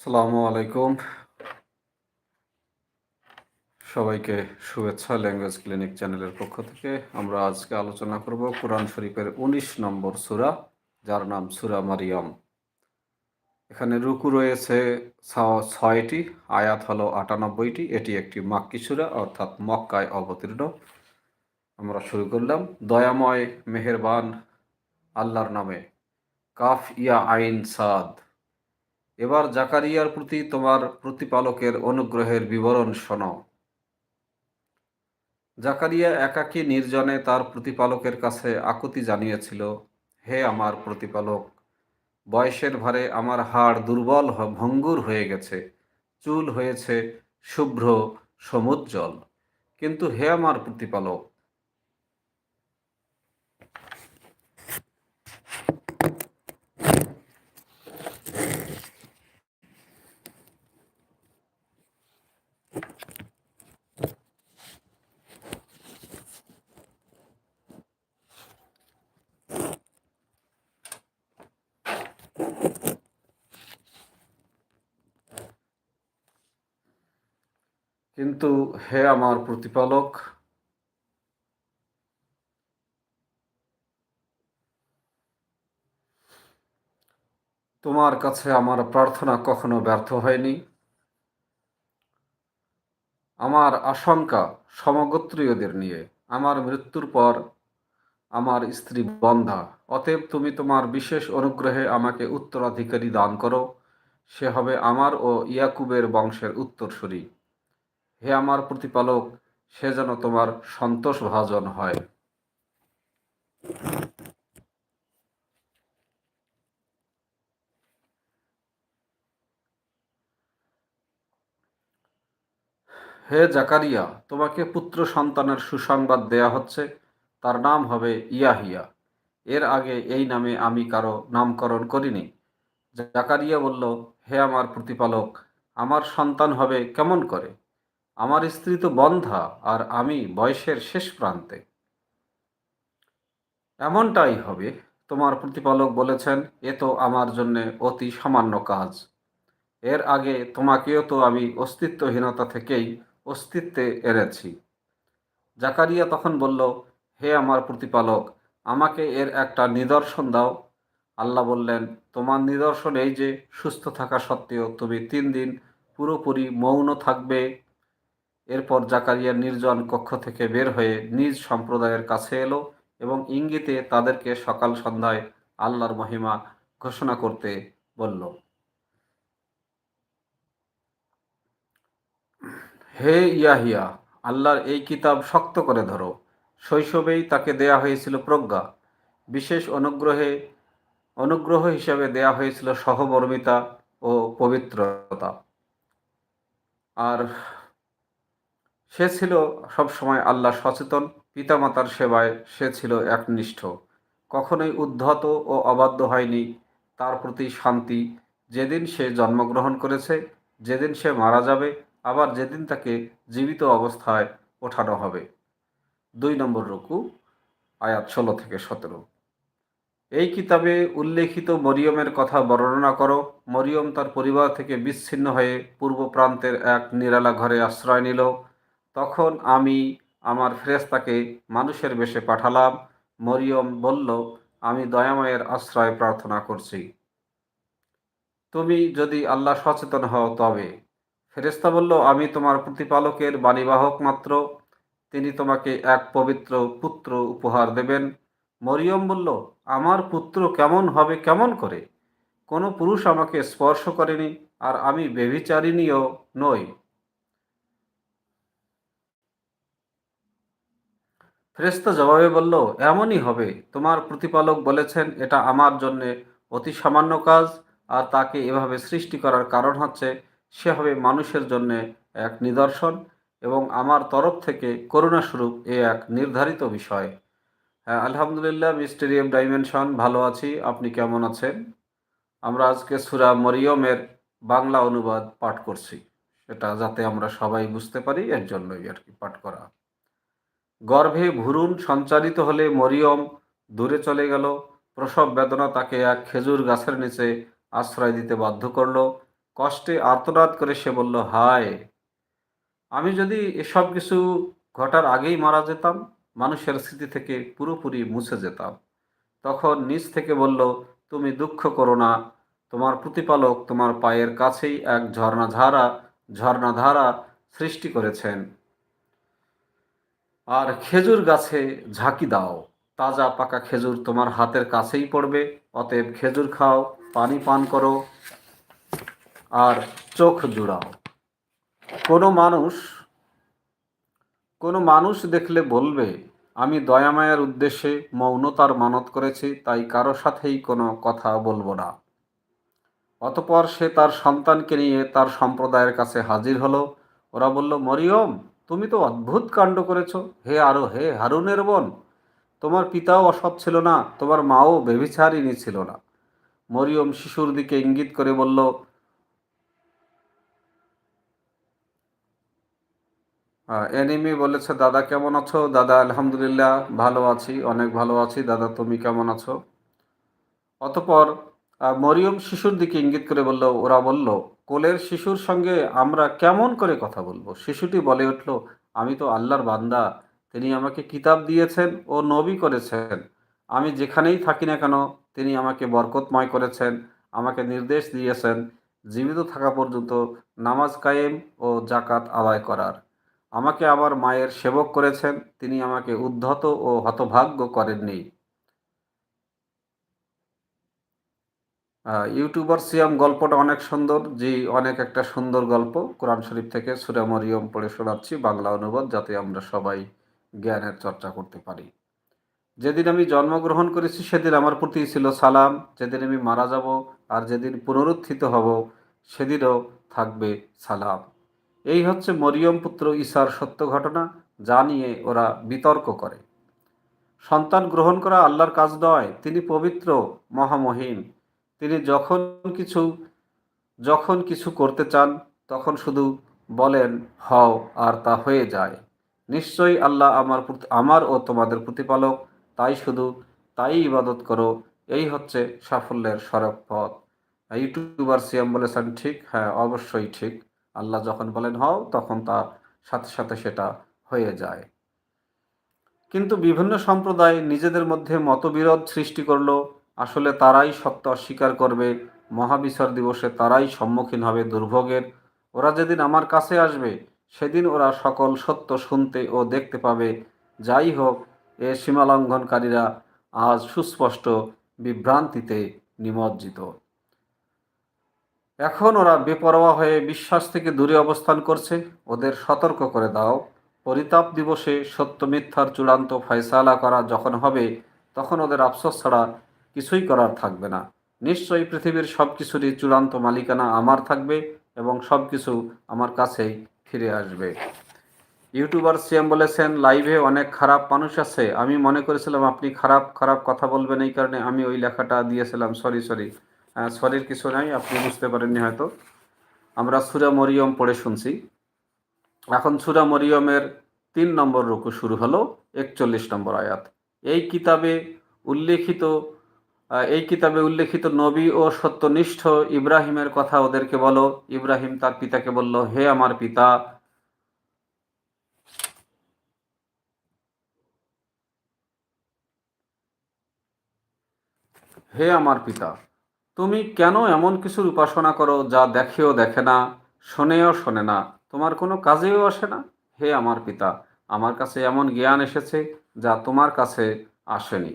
আসসালামু আলাইকুম। সবাইকে শুভেচ্ছা ল্যাঙ্গুয়েজ ক্লিনিক চ্যানেলের পক্ষ থেকে আমরা আজকে আলোচনা করব কোরআন শরীফের উনিশ নম্বর সুরা, যার নাম সুরা মারিয়াম। এখানে রুকু রয়েছে ছয়টি, আয়াত হলো আটানব্বইটি, এটি একটি মাক্কি সুরা, অর্থাৎ মক্কায় অবতীর্ণ। আমরা শুরু করলাম, দয়াময় মেহেরবান আল্লাহর নামে। কাফ ইয়া আইন সাদ। এবার জাকারিয়ার প্রতি তোমার প্রতিপালকের অনুগ্রহের বিবরণ শোনো জাকারিয়া একাকী নির্জনে তার প্রতিপালকের কাছে আকুতি জানিয়েছিল, হে আমার প্রতিপালক, বয়সের ভারে আমার হাড় দুর্বল ভঙ্গুর হয়ে গেছে, চুল হয়েছে শুভ্র সমুজ্জ্বল। কিন্তু হে আমার প্রতিপালক কিন্তু হে আমার প্রতিপালক, তোমার কাছে আমার প্রার্থনা কখনো ব্যর্থ হয়নি। আমার আশঙ্কা সমগোত্রীয়দের নিয়ে। আমার মৃত্যুর পর আমার স্ত্রী বন্ধা অতএব তুমি তোমার বিশেষ অনুগ্রহে আমাকে উত্তরাধিকারী দান করো। সে হবে আমার ও ইয়াকুবের বংশের উত্তরসূরি। হে আমার প্রতিপালক, সে যেন তোমার সন্তোষ ভাজন হয়। হে জাকারিয়া, তোমাকে পুত্র সন্তানের সুসংবাদ দেয়া হচ্ছে। তার নাম হবে ইয়াহিয়া। এর আগে এই নামে আমি কারও নামকরণ করিনি। জাকারিয়া বলল, হে আমার প্রতিপালক, আমার সন্তান হবে কেমন করে? আমার স্ত্রী তো বন্ধা আর আমি বয়সের শেষ প্রান্তে। এমনটাই হবে, তোমার প্রতিপালক বলেছেন, এ তো আমার জন্যে অতি সামান্য কাজ। এর আগে তোমাকেও তো আমি অস্তিত্বহীনতা থেকেই অস্তিত্বে এনেছি। জাকারিয়া তখন বলল, হে আমার প্রতিপালক, আমাকে এর একটা নিদর্শন দাও। আল্লাহ বললেন, তোমার নিদর্শন এই যে, সুস্থ থাকা সত্ত্বেও তুমি তিন দিন পুরোপুরি মৌন থাকবে এরপর জাকারিয়া নির্জন কক্ষ থেকে বের হয়ে নিজ সম্প্রদায়ের কাছে এলো এবং ইঙ্গিতে তাদেরকে সকাল সন্ধ্যায় আল্লাহর মহিমা ঘোষণা করতে বলল, হে ইয়াহিয়া, আল্লাহর এই কিতাব শক্ত করে ধরো। শৈশবেই তাকে দেয়া হয়েছিল প্রজ্ঞা। বিশেষ অনুগ্রহে, অনুগ্রহ হিসাবে দেয়া হয়েছিল সহমর্মিতা ও পবিত্রতা। আর সে ছিল সবসময় আল্লাহ সচেতন, পিতামাতার সেবায় সে ছিল একনিষ্ঠ। কখনোই উদ্ধত ও অবাধ্য হয়নি, তার প্রতি শান্তি। যেদিন সে জন্মগ্রহণ করেছে, যেদিন সে মারা যাবে, আবার যেদিন তাকে জীবিত অবস্থায় ওঠানো হবে। দুই নম্বর রুকু, আয়াত ষোলো থেকে সতেরো। এই কিতাবে উল্লেখিত মরিয়মের কথা বর্ণনা করো। মরিয়ম তার পরিবার থেকে বিচ্ছিন্ন হয়ে পূর্ব প্রান্তের এক নিরালা ঘরে আশ্রয় নিল। তখন আমি আমার ফেরেশতাকে মানুষের বেশে পাঠালাম। মরিয়ম বলল, আমি দয়াময়ের আশ্রয় প্রার্থনা করছি। তুমি যদি আল্লাহ সচেতন হও তবে। ফেরেশতা বলল, আমি তোমার প্রতিপালকের বাণীবাহক মাত্র। তিনি তোমাকে এক পবিত্র পুত্র উপহার দেবেন। মরিয়ম বলল, আমার পুত্র কেমন হবে কেমন করে? কোনো পুরুষ আমাকে স্পর্শ করেনি, আর আমি বেভিচারিণীও নই। ফেরেশতা জবাবে বলল, এমনই হবে। তোমার প্রতিপালক বলেছেন, এটা আমার জন্য অতি সামান্য কাজ, আর তাকে এভাবে সৃষ্টি করার কারণ হচ্ছে, সে হবে মানুষের জন্য এক নিদর্শন এবং আমার তরফ থেকে করুণাস্বরূপ এ এক নির্ধারিত বিষয়। হ্যাঁ আলহামদুলিল্লাহ মিস্টেরিয়াম ডাইমেনশন, ভালো আছি। আপনি কেমন আছেন? আমরা আজকে সুরা মরিয়মের বাংলা অনুবাদ পাঠ করছি। সেটা যাতে আমরা সবাই বুঝতে পারি, এর জন্যই আর কি পাঠ করা। গর্ভে ভ্রূণ সঞ্চারিত হলে মরিয়ম দূরে চলে গেল। প্রসব বেদনা তাকে এক খেজুর গাছের নিচে আশ্রয় দিতে বাধ্য করল। কষ্টে আর্তনাদ করে সে বলল, হায়, আমি যদি এসব কিছু ঘটার আগেই মারা যেতাম, মানুষের স্মৃতি থেকে পুরোপুরি মুছে যেতাম তখন নিজ থেকে বলল, তুমি দুঃখ করো না, তোমার প্রতিপালক তোমার পায়ের কাছেই এক ঝর্ণাধারা ঝর্ণাধারা সৃষ্টি করেছেন। আর খেজুর গাছে ঝাঁকি দাও। তাজা পাকা খেজুর তোমার হাতের কাছেই পড়বে। অতএব খেজুর খাও, পানি পান করো আর চোখ জুড়াও। কোনো মানুষ কোনো মানুষ দেখলে বলবে, আমি দয়ামায়ার উদ্দেশ্যে মৌনতার মানত করেছি, তাই কারও সাথেই কোনো কথা বলব না। অতপর সে তার সন্তানকে নিয়ে তার সম্প্রদায়ের কাছে হাজির হলো। ওরা বলল, মরিয়ম তুমি তো অদ্ভুত কাণ্ড করেছ। হে আরও, হে হারুনের বোন, তোমার পিতাও অসৎ ছিল না, তোমার মাও বেবিচারিণী ছিল না। মরিয়ম শিশুর দিকে ইঙ্গিত করে বলল এনিমি বলেছে, দাদা কেমন আছো? দাদা, আলহামদুলিল্লাহ, ভালো আছি, অনেক ভালো আছি। দাদা, তুমি কেমন আছো? অতপর মরিয়ম শিশুর দিকে ইঙ্গিত করে বলল, ওরা বলল, কোলের শিশুর সঙ্গে আমরা কেমন করে কথা বলব? শিশুটি বলে উঠল, আমি তো আল্লাহর বান্দা, তিনি আমাকে কিতাব দিয়েছেন ও নবী করেছেন। আমি যেখানেই থাকি না কেন, তিনি আমাকে বরকতময় করেছেন, আমাকে নির্দেশ দিয়েছেন, জীবিত থাকা পর্যন্ত নামাজ কায়েম ও জাকাত আদায় করার। আমাকে আমার মায়ের সেবক করেছেন, তিনি আমাকে উদ্ধত ও হতভাগ্য করেননি। ইউটিউবার সিয়াম গল্পটা অনেক সুন্দর, জি, অনেক একটা সুন্দর গল্প। কোরআন শরীফ থেকে সুরা মরিয়ম পড়ে শোনাচ্ছি, বাংলা অনুবাদ, যাতে আমরা সবাই জ্ঞানের চর্চা করতে পারি। যেদিন আমি জন্মগ্রহণ করেছি, সেদিন আমার প্রতি ছিল সালাম। যেদিন আমি মারা যাব আর যেদিন পুনরুত্থিত হব, সেদিনও থাকবে সালাম। এই হচ্ছে মরিয়ম পুত্র ঈশার সত্য ঘটনা, যা নিয়ে ওরা বিতর্ক করে। সন্তান গ্রহণ করা আল্লাহর কাজ নয়, তিনি পবিত্র, মহামহিম। তিনি যখন কিছু যখন কিছু করতে চান, তখন শুধু বলেন, হও, আর তা হয়ে যায়। নিশ্চয়ই আল্লাহ আমার আমার ও তোমাদের প্রতিপালক। তাই শুধু তাই ইবাদত করো। এই হচ্ছে সাফল্যের সড়ক পথ। ইউটিউবার সিএম বলেছেন, ঠিক হ্যাঁ অবশ্যই ঠিক। আল্লাহ যখন বলেন, হও, তখন তার সাথে সাথে সেটা হয়ে যায়। কিন্তু বিভিন্ন সম্প্রদায় নিজেদের মধ্যে মতবিরোধ সৃষ্টি করল। আসলে তারাই সত্য অস্বীকার করবে। মহাবিসর দিবসে তারাই সম্মুখীন হবে দুর্ভোগের। ওরা যেদিন আমার কাছে আসবে, সেদিন ওরা সকল সত্য শুনতে ও দেখতে পাবে। যাই হোক, এ সীমালঙ্ঘনকারীরা আজ সুস্পষ্ট বিভ্রান্তিতে নিমজ্জিত। এখন ওরা বেপরোয়া হয়ে বিশ্বাস থেকে দূরে অবস্থান করছে। ওদের সতর্ক করে দাও। পরিতাপ দিবসে সত্য মিথ্যার চূড়ান্ত ফয়সালা করা যখন হবে, তখন ওদের আফসোস ছাড়া কিছুই করার থাকবে না। নিশ্চয়ই পৃথিবীর সব কিছুরই চূড়ান্ত মালিকানা আমার থাকবে এবং সব কিছু আমার কাছেই ফিরে আসবে। ইউটিউবার সিএম বলেছেন, লাইভে অনেক খারাপ মানুষ আছে। আমি মনে করেছিলাম আপনি খারাপ খারাপ কথা বলবেন এই কারণে আমি ওই লেখাটা দিয়েছিলাম। Sorry sorry. সরির কিছু নাই, আপনি বুঝতে পারেননি হয়তো। আমরা সুরা মরিয়ম পড়ে শুনছি। এখন সুরা মরিয়মের তিন নম্বর রুকু শুরু হলো, একচল্লিশ নম্বর আয়াত। এই কিতাবে উল্লেখিত এই কিতাবে উল্লেখিত নবী ও সত্যনিষ্ঠ ইব্রাহিমের কথা ওদেরকে বলো। ইব্রাহিম তার পিতাকে বলল, হে আমার পিতা, হে আমার পিতা, তুমি কেন এমন কিছুর উপাসনা করো যা দেখেও দেখে না, শোনেও শোনে না? তোমার কোনো কাজেও আসে না? হে আমার পিতা, আমার কাছে এমন জ্ঞান এসেছে যা তোমার কাছে আসেনি।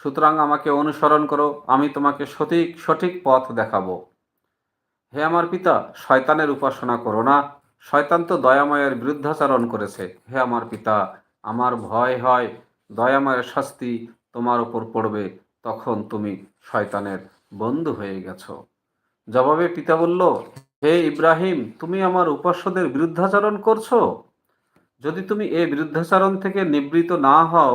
সুতরাং আমাকে অনুসরণ করো, আমি তোমাকে সঠিক সঠিক পথ দেখাবো। হে আমার পিতা, শয়তানের উপাসনা করো না। শয়তান তো দয়াময়ের বিরুদ্ধাচরণ করেছে। হে আমার পিতা, আমার ভয় হয়, দয়াময়ের শাস্তি তোমার ওপর পড়বে, তখন তুমি শয়তানের বন্ধু হয়ে গেছো। জবাবে পিতা বলল, হে ইব্রাহিম, তুমি আমার উপাস্যদের বিরুদ্ধাচরণ করছ? যদি তুমি এ বিরুদ্ধাচরণ থেকে নিবৃত না হও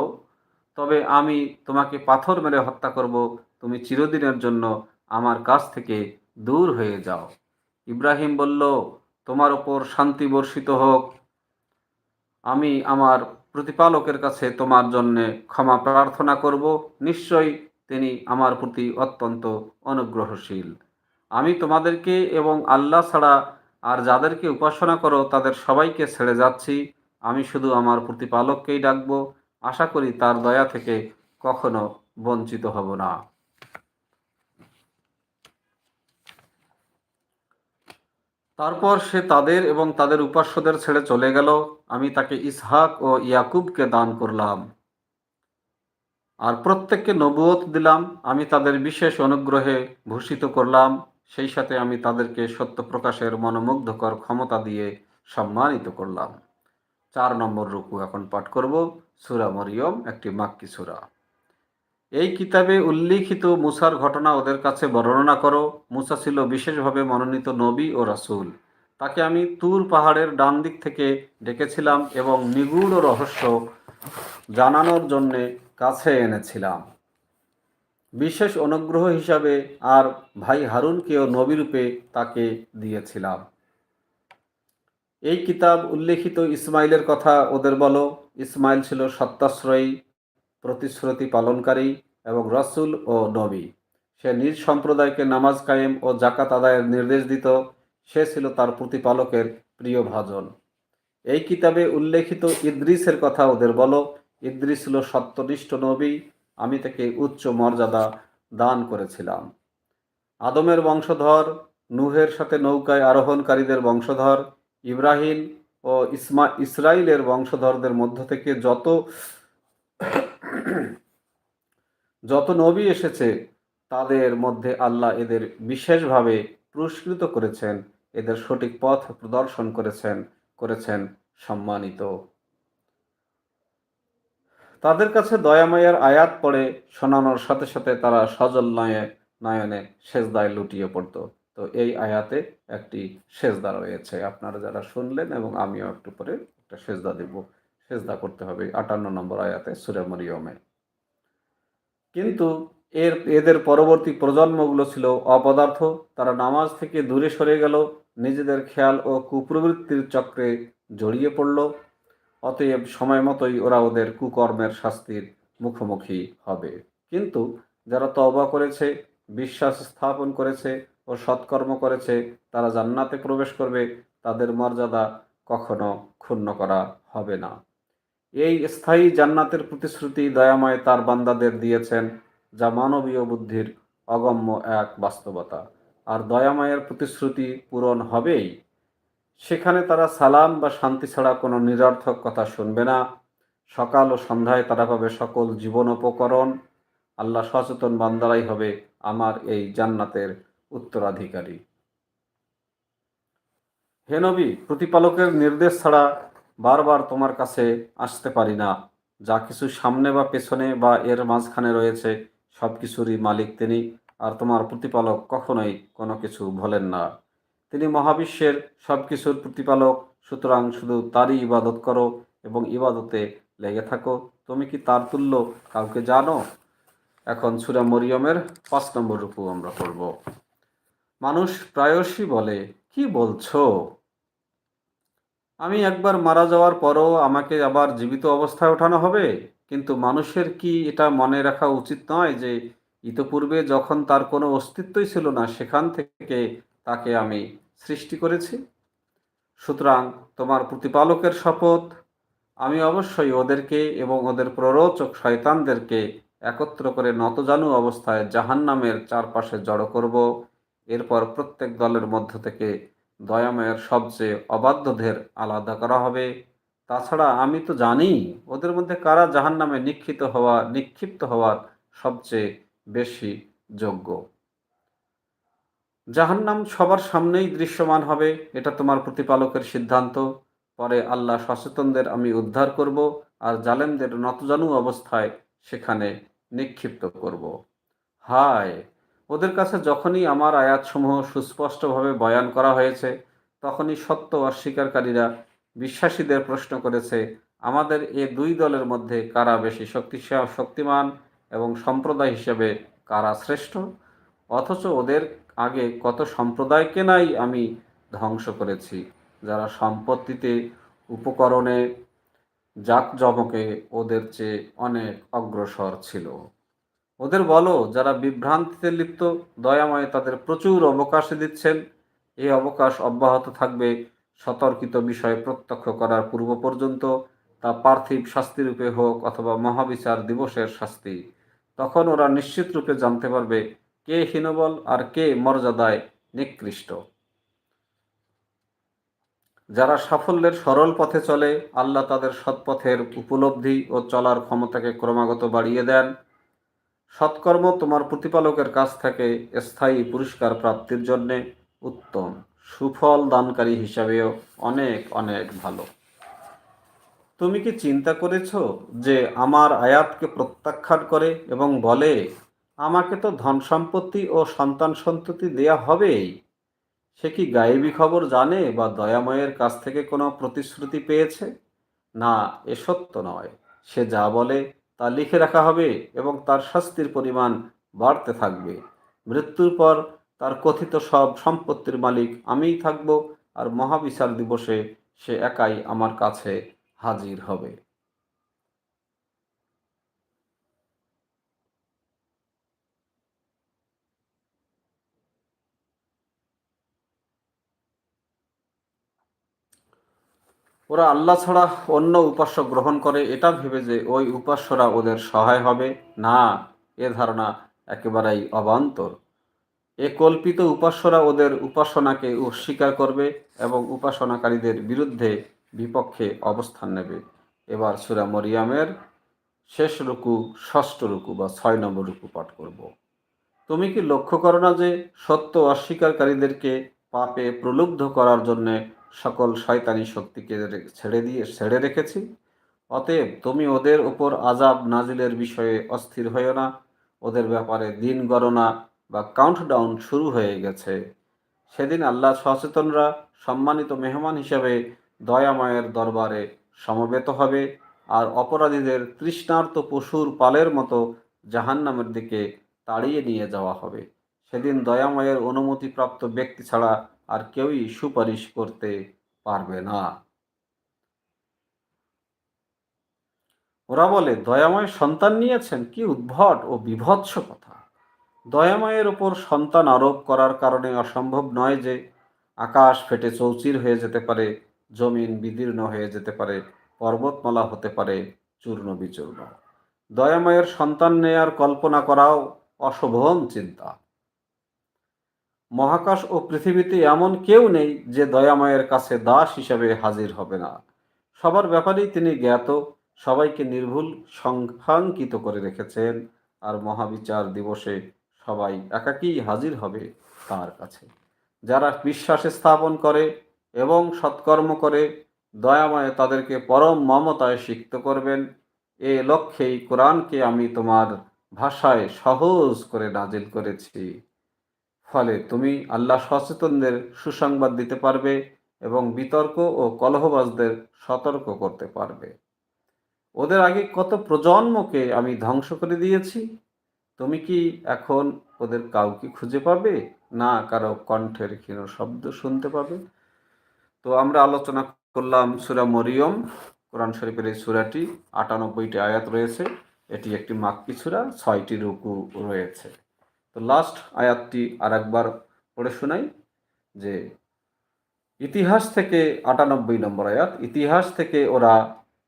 তবে আমি তোমাকে পাথর মেরে হত্যা করব। তুমি চিরদিনের জন্য আমার কাছ থেকে দূর হয়ে যাও। ইব্রাহিম বলল, তোমার ওপর শান্তি বর্ষিত হোক। আমি আমার প্রতিপালকের কাছে তোমার জন্য ক্ষমা প্রার্থনা করব। নিশ্চয়ই তিনি আমার প্রতি অত্যন্ত অনুগ্রহশীল। আমি তোমাদেরকে এবং আল্লাহ ছাড়া আর যাদেরকে উপাসনা করো, তাদের সবাইকে ছেড়ে যাচ্ছি। আমি শুধু আমার প্রতিপালককেই ডাকব। আশা করি তার দয়া থেকে কখনো বঞ্চিত হব না। তারপর সে তাদের এবং তাদের উপাস্যদের ছেড়ে চলে গেল। আমি তাকে ইসহাক ও ইয়াকুবকে দান করলাম। আর প্রত্যেককে নবুয়ত দিলাম। আমি তাদের বিশেষ অনুগ্রহে ভূষিত করলাম। সেই সাথে আমি তাদেরকে সত্য প্রকাশের মনোমুগ্ধকর ক্ষমতা দিয়ে সম্মানিত করলাম। চার নম্বর রুকু এখন পাঠ করব, সুরা মরিয়ম, একটি মাক্কি সুরা। এই কিতাবে উল্লিখিত মুসার ঘটনা ওদের কাছে বর্ণনা করো। মুসা ছিল বিশেষভাবে মনোনীত নবী ও রাসূল। তাকে আমি তুর পাহাড়ের ডান দিক থেকে ডেকেছিলাম এবং নিগুড় রহস্য জানানোর জন্যে কাছে এনেছিলাম। বিশেষ অনুগ্রহ হিসাবে আর ভাই হারুনকেও নবীরূপে তাকে দিয়েছিলাম। এই কিতাব উল্লেখিত ইসমাইলের কথা ওদের বলো। ইসমাইল ছিল সত্যাশ্রয়ী, প্রতিশ্রুতি পালনকারী এবং রসুল ও নবী। সে নিজ সম্প্রদায়কে নামাজ কায়েম ও জাকাত আদায়ের নির্দেশ দিত। সে ছিল তার প্রতিপালকের প্রিয় ভাজন। এই কিতাবে উল্লেখিত ইদ্রিসের কথা ওদের বলো। ইদ্রিস ছিল সত্যনিষ্ঠ নবী। আমি তাকে উচ্চ মর্যাদা দান করেছিলাম। আদমের বংশধর, নুহের সাথে নৌকায় আরোহণকারীদের বংশধর ইব্রাহিম ও ইসমা ইসরায়েলের বংশধরদের মধ্য থেকে যত যত নবী এসেছে, তাদের মধ্যে আল্লাহ এদের বিশেষভাবে পুরস্কৃত করেছেন, এদের সঠিক পথ প্রদর্শন করেছেন করেছেন সম্মানিত। তাদের কাছে দয়াময়ের আয়াত পড়ে শোনানোর সাথে সাথে তারা সজল নয়ে, নয়নে সেজদায় লুটিয়ে পড়তো। তো এই আয়াতে একটি সেজদা রয়েছে। আপনারা যারা শুনলেন এবং আমিও একটু পরে একটা সেজদা দেব। সেজদা করতে হবে আটান্ন নম্বর আয়াতে সুরে মরিয়মে। কিন্তু এর, এদের পরবর্তী প্রজন্মগুলো ছিল অপদার্থ। তারা নামাজ থেকে দূরে সরে গেল। নিজেদের খেয়াল ও কুপ্রবৃত্তির চক্রে জড়িয়ে পড়ল। অতএব সময় মতোই ওরা ওদের কুকর্মের শাস্তির মুখোমুখি হবে। কিন্তু যারা তওবা করেছে, বিশ্বাস স্থাপন করেছে ও সৎকর্ম করেছে, তারা জান্নাতে প্রবেশ করবে, তাদের মর্যাদা কখনো ক্ষুণ্ণ করা হবে না। এই স্থায়ী জান্নাতের প্রতিশ্রুতি দয়াময় তার বান্দাদের দিয়েছেন, যা মানবীয় বুদ্ধির অগম্য এক বাস্তবতা। আর দয়াময়ের প্রতিশ্রুতি পূরণ হবেই। সেখানে তারা সালাম বা শান্তি ছাড়া কোনো নিরর্থক কথা শুনবে না। সকাল ও সন্ধ্যায় তারা পাবে সকল জীবন উপকরণ। আল্লাহ সচেতন বান্দারাই হবে আমার এই জান্নাতের উত্তরাধিকারী। হে নবী, প্রতিপালকের নির্দেশ ছাড়া বারবার তোমার কাছে আসতে পারি না। যা কিছু সামনে বা পেছনে বা এর মাঝখানে রয়েছে, সব কিছুরই মালিক তিনি, আর তোমার প্রতিপালক কখনোই কোনো কিছু ভোলেন না। তিনি মহাবিশ্বের সব কিছুর প্রতিপালক, সুতরাং শুধু তারই ইবাদত করো এবং ইবাদতে লেগে থাকো। তুমি কি তার তুল্য, কাউকে জানো? এখন সুরা মরিয়মের পাঁচ নম্বর রূপু আমরা পড়ব। মানুষ প্রায়শই বলে, কি বলছো? আমি একবার মারা যাওয়ার পরও আমাকে আবার জীবিত অবস্থায় ওঠানো হবে। কিন্তু মানুষের কি এটা মনে রাখা উচিত নয় যে, ইতপূর্বে যখন তার কোনো অস্তিত্বই ছিল না, সেখান থেকে তাকে আমি সৃষ্টি করেছি? সুতরাং তোমার প্রতিপালকের শপথ, আমি অবশ্যই ওদেরকে এবং ওদের প্ররোচক শয়তানদেরকে একত্র করে নতজানু অবস্থায় জাহান্নামের চারপাশে জড়ো করব এরপর প্রত্যেক দলের মধ্য থেকে দয়াময়ের সবচেয়ে অবাধ্যদের আলাদা করা হবে। তাছাড়া আমি তো জানি ওদের মধ্যে কারা জাহান নামে নিক্ষিত হওয়া, নিক্ষিপ্ত হওয়ার সবচেয়ে বেশি যোগ্য। জাহান্নাম সবার সামনেই দৃশ্যমান হবে, এটা তোমার প্রতিপালকের সিদ্ধান্ত। পরে আল্লাহ সচেতনদের আমি উদ্ধার করব আর জালেমদের নতজানু অবস্থায় সেখানে নিক্ষিপ্ত করব। হায় ওদের কাছে যখনই আমার আয়াতসমূহ সুস্পষ্টভাবে বয়ান করা হয়েছে, তখনই সত্য অস্বীকারীরা বিশ্বাসীদের প্রশ্ন করেছে, আমাদের এ দুই দলের মধ্যে কারা বেশি শক্তিশালী শক্তিমান এবং সম্প্রদায় হিসেবে কারা শ্রেষ্ঠ? অথচ ওদের আগে কত সম্প্রদায়কে নাই আমি ধ্বংস করেছি, যারা সম্পত্তিতে, উপকরণে, জাকজমকে ওদের চেয়ে অনেক অগ্রসর ছিল। ওদের বলো, যারা বিভ্রান্তিতে লিপ্ত, দয়াময় তাদের প্রচুর অবকাশ দিচ্ছেন। এই অবকাশ অব্যাহত থাকবে সতর্কিত বিষয় প্রত্যক্ষ করার পূর্ব পর্যন্ত, তা পার্থিব শাস্তিরূপে হোক অথবা মহাবিচার দিবসের শাস্তি। তখন ওরা নিশ্চিত রূপে জানতে পারবে কে হীনবল আর কে মর্যাদায় নিকৃষ্ট। যারা সাফল্যের সরল পথে চলে, আল্লাহ তাদের সৎপথের উপলব্ধি ও চলার ক্ষমতাকে ক্রমাগত বাড়িয়ে দেন। সৎকর্ম তোমার প্রতিপালকের কাছ থেকে স্থায়ী পুরস্কার প্রাপ্তির জন্যে উত্তম। সুফল দানকারী হিসাবেও অনেক অনেক ভালো। তুমি কি চিন্তা করেছ যে আমার আয়াতকে প্রত্যাখ্যান করে এবং বলে, আমাকে তো ধন সম্পত্তি ও সন্তান সন্ততি দেয়া হবেই সে কি গায়েবী খবর জানে বা দয়াময়ের কাছ থেকে কোনো প্রতিশ্রুতি পেয়েছে? না, এ সত্য নয়। সে যা বলে তা লিখে রাখা হবে এবং তার শাস্তির পরিমাণ বাড়তে থাকবে। মৃত্যুর পর তার কথিত সব সম্পত্তির মালিক আমিই থাকব আর মহাবিচার দিবসে সে একাই আমার কাছে হাজির হবে। ওরা আল্লাহ ছাড়া অন্য উপাস্য গ্রহণ করে, এটা ভেবে যে ওই উপাস্যরা ওদের সহায় হবে। না, এ ধারণা একেবারেই অবান্তর। এ কল্পিত উপাস্যরা ওদের উপাসনাকে অস্বীকার করবে এবং উপাসনাকারীদের বিরুদ্ধে বিপক্ষে অবস্থান নেবে। এবার সুরা মরিয়ামের শেষ রুকু, ষষ্ঠ রুকু বা ছয় নম্বর রুকু পাঠ করব। তুমি কি লক্ষ্য করো না যে সত্য অস্বীকারীদেরকে পাপে প্রলুব্ধ করার জন্যে সকল শয়তানি শক্তিকে ছেড়ে দিয়ে ছেড়ে রেখেছি। অতএব তুমি ওদের ওপর আজাব নাজিলের বিষয়ে অস্থির হয়েও না। ওদের ব্যাপারে দিন গণনা বা কাউন্টডাউন শুরু হয়ে গেছে। সেদিন আল্লাহ সচেতনরা, সম্মানিত মেহমান হিসেবে দয়াময়ের দরবারে সমবেত হবে আর অপরাধীদের তৃষ্ণার্ত পশুর পালের মতো জাহান্নামের দিকে তাড়িয়ে নিয়ে যাওয়া হবে। সেদিন দয়াময়ের অনুমতিপ্রাপ্ত ব্যক্তি ছাড়া আর কেউই সুপারিশ করতে পারবে না। ওরা বলে, দয়াময় সন্তান নিয়েছেন? কি উদ্ভট ও বিভৎস কথা। দয়াময়ের ওপর সন্তান আরোপ করার কারণে অসম্ভব নয় যে আকাশ ফেটে চৌচির হয়ে যেতে পারে, জমিন বিদীর্ণ হয়ে যেতে পারে, পর্বতমালা হতে পারে, চূর্ণ বিচূর্ণ। দয়াময়ের সন্তান নেয়ার কল্পনা করাও অশোভন চিন্তা। মহাকাশ ও পৃথিবীতে এমন কেউ নেই যে দয়াময়ের কাছে দাস হিসাবে হাজির হবে না। সবার ব্যাপারেই তিনি জ্ঞাত, সবাইকে নির্ভুল সংখ্যাঙ্কিত করে রেখেছেন, আর মহাবিচার দিবসে সবাই একাকী হাজির হবে তার কাছে। যারা বিশ্বাস স্থাপন করে এবং সৎকর্ম করে, দয়াময় তাদেরকে পরম মমতায় সিক্ত করবেন। এ লক্ষ্যেই কোরআনকে আমি তোমার ভাষায় সহজ করে নাজিল করেছি। ফলে তুমি আল্লাহ সচেতনদের সুসংবাদ দিতে পারবে এবং বিতর্ক ও কলহবাজদের সতর্ক করতে পারবে। ওদের আগে কত প্রজন্মকে আমি ধ্বংস করে দিয়েছি? তুমি কি এখন ওদের কাউকে খুঁজে পাবে? না, কারও কণ্ঠের ক্ষীণ শব্দ শুনতে পাবে? তো আমরা আলোচনা করলাম সুরা মরিয়ম। কোরআন শরীফের এই সুরাটি আটানব্বইটি আয়াত রয়েছে। এটি একটি মাক্কি সুরা, ছয়টি রুকু রয়েছে। তো লাস্ট আয়াতটি আর একবার পড়ে শোনাই যে, ইতিহাস থেকে আটানব্বই নম্বর আয়াত, ইতিহাস থেকে ওরা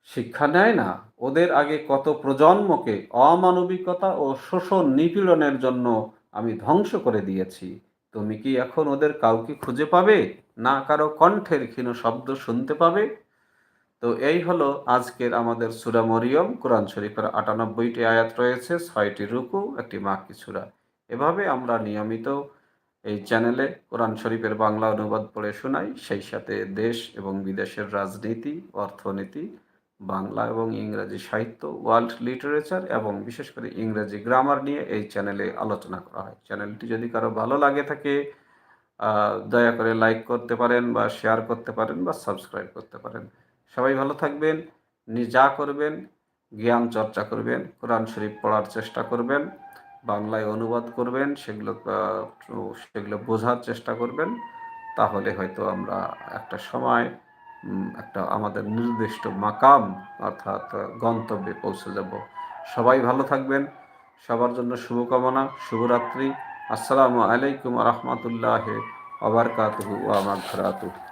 শিক্ষা নেয় না। ওদের আগে কত প্রজন্মকে অমানবিকতা ও শোষণ নিপীড়নের জন্য আমি ধ্বংস করে দিয়েছি। তুমি কি এখন ওদের কাউকে খুঁজে পাবে? না কারও কণ্ঠের ক্ষীণ শব্দ শুনতে পাবে? তো এই হলো আজকের আমাদের সুরা মরিয়ম। কোরআন শরীফের আটানব্বইটি আয়াত রয়েছে, ছয়টি রুকু, একটি মাকি সুরা। এভাবে আমরা নিয়মিত এই চ্যানেলে কোরআন শরীফের বাংলা অনুবাদ পড়ে শোনাই। সেই সাথে দেশ এবং বিদেশের রাজনীতি, অর্থনীতি, বাংলা এবং ইংরাজি সাহিত্য, ওয়ার্ল্ড লিটারেচার এবং বিশেষ করে ইংরেজি গ্রামার নিয়ে এই চ্যানেলে আলোচনা করা হয়। চ্যানেলটি যদি কারও ভালো লাগে থাকে দয়া করে লাইক করতে পারেন বা শেয়ার করতে পারেন বা সাবস্ক্রাইব করতে পারেন। সবাই ভালো থাকবেন যা করবেন, জ্ঞান চর্চা করবেন, কোরআন শরীফ পড়ার চেষ্টা করবেন। বাংলায় অনুবাদ করবেন, সেগুলো সেগুলো বোঝার চেষ্টা করবেন, তাহলে হয়তো আমরা একটা সময় একটা আমাদের নির্দিষ্ট মাকাম অর্থাৎ গন্তব্যে পৌঁছে যাব। সবাই ভালো থাকবেন, সবার জন্য শুভকামনা, শুভরাত্রি। আসসালামু আলাইকুম রহমতুল্লাহ আবার কাতু ওয়া মাগফিরাতুহু।